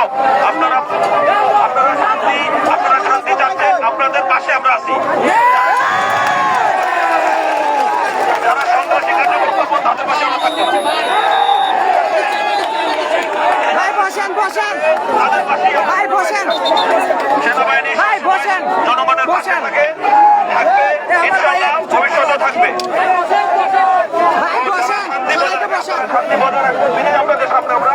দর্শক আপনারা আপনারা শান্তি আপনারা শান্তি চাচ্ছেন আপনাদের পাশে আমরা আছি। যারা সন্ত্রাসী কার্যক্রম করব তাদের পাশে আমরা থাকব বসেন বসেন। ভাই বসেন। সেনাবাহিনী ভাই, বসেন। জনগণের পাশে থাকে থাকবে ইনশাআল্লাহ ভবিষ্যতে থাকবে। ভাই বসেন। শান্তি বজায় রাখব আপনাদের সামনে আমরা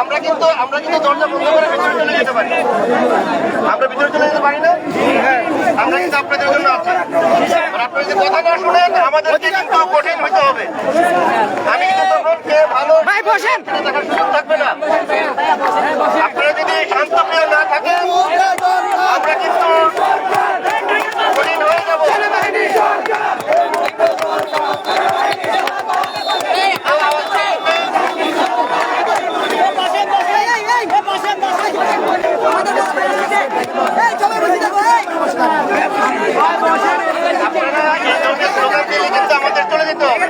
আমরা কিন্তু আমরা কিন্তু দরজা বন্ধ করে ভিতরে চলে যেতে পারি। আমরা ভিতরে চলে যেতে পারি না? আমরা কিন্তু আপনাদের জন্য আছি। আপনারা যদি কথা না শুনেন আমাদেরকে কিন্তু কঠিন হইতে হবে। আমি কিন্তু তখন কে ভালো ভাই বসেন। সেটা দেখার সুযোগ থাকবে না আপনারা যদি শান্তপ্রিয় না থাকেন আমরা কিন্তু কঠিন হয়ে যাব আপনারা এই ধরনের স্লোগান দিলে কিন্তু আমাদের চলে যেতে হবে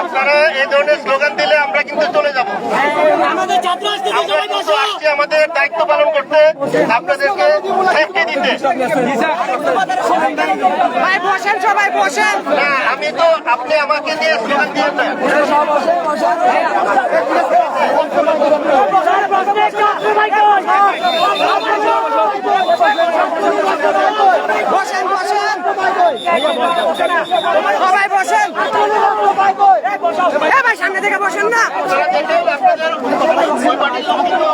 আপনারা এই ধরনের স্লোগান দিলে আমরা কিন্তু চলে যাব। আমাদের আমরা কিন্তু আসছি আমাদের দায়িত্ব পালন করতে আপনাদেরকে সেফটি দিতে। ভাই বসেন সবাই বসেন। না আমি তো আপনি আমাকে দিয়ে স্লোগান দিয়ে না বসেন বসেন। সবাই বসেন। ভাই সামনে থেকে বসেন না। আপনারা দেখেন আপনাদের ওই পার্টির লোক কিন্তু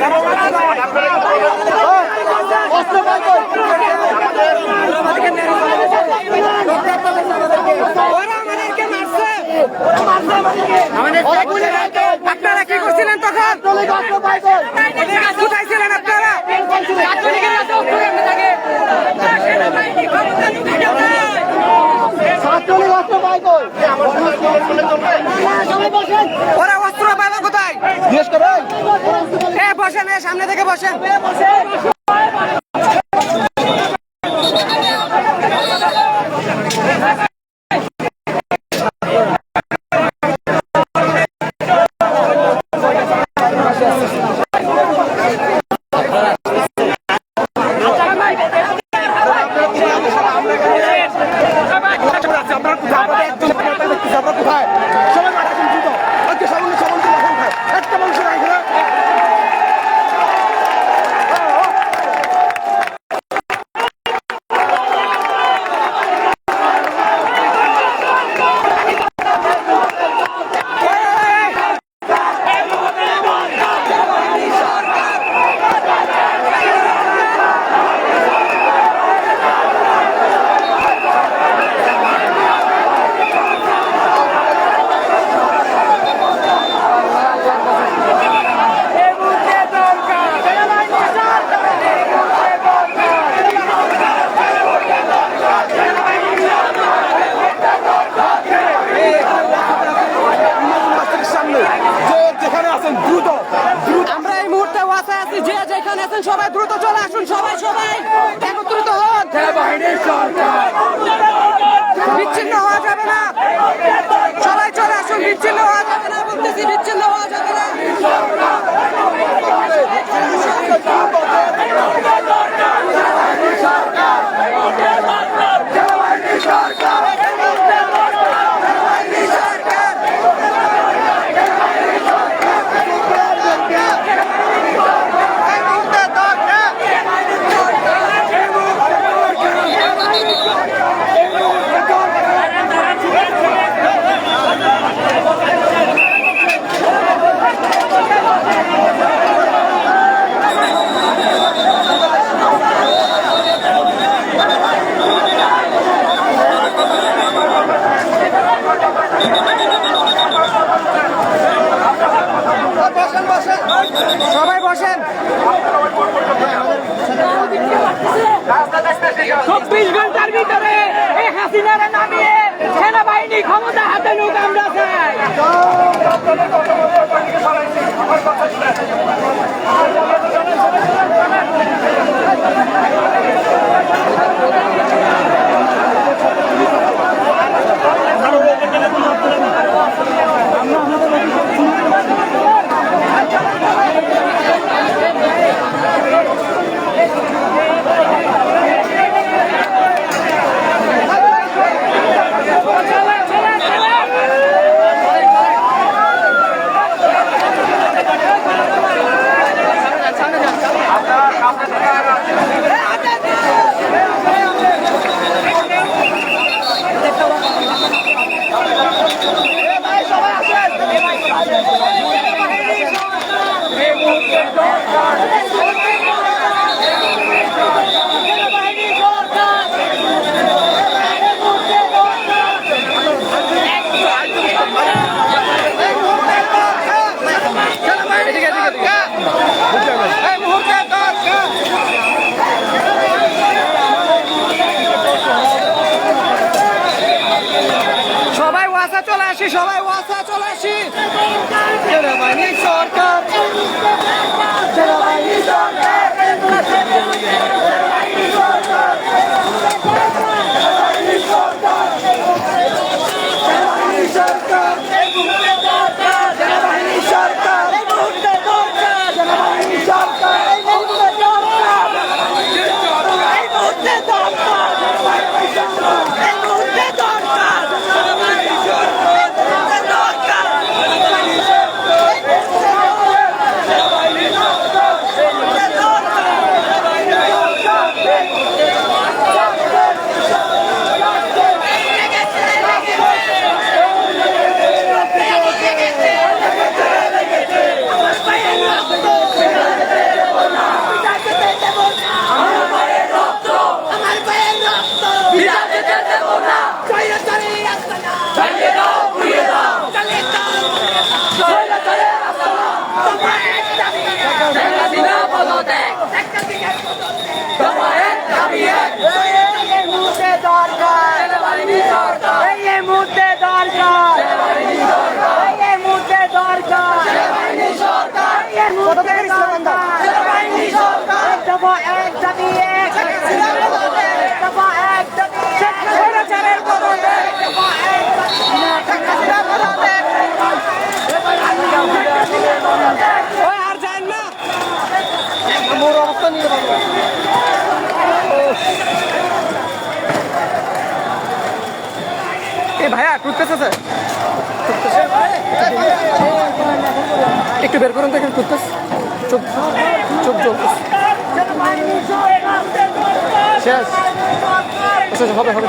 তারা দেখেন আপনারা ওরা আমাদেরকে মারছে আপনারা কি করছিলেন তখন কোথায় ছিলেন আপনারা আমার সাথে চলে চলবে ওরা অস্ত্র পাবে কোথায় এ বসেন এ সামনে থেকে বসেন। সবাই দ্রুত চব্বিশ ঘণ্টার ভিতরে এই হাসিনারে নামিয়ে সেনাবাহিনী ক্ষমতা হাতে লোক আমরা চাই। Ani Sarkar! ভাইয়া টুথপেস্ট আছে একটু বের করুন তো একটু টুথপেস্ট চোখ চোখ চোখ শেষ, হবে হবে।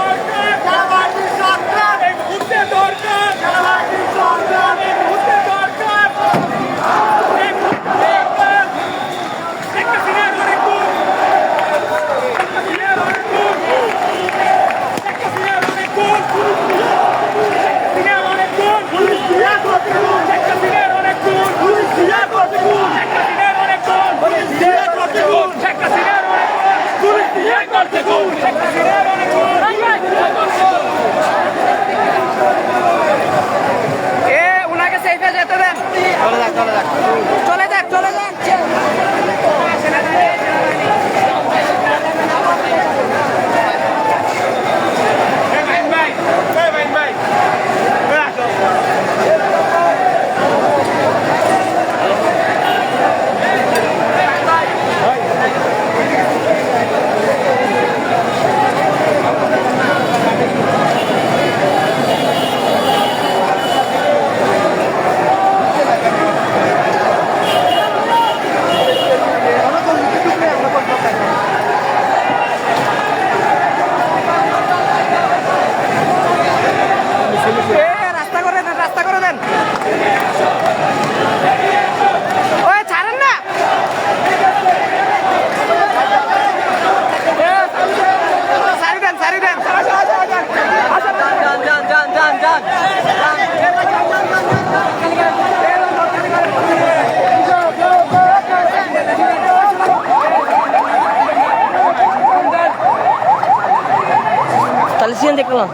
toda la দেখলাম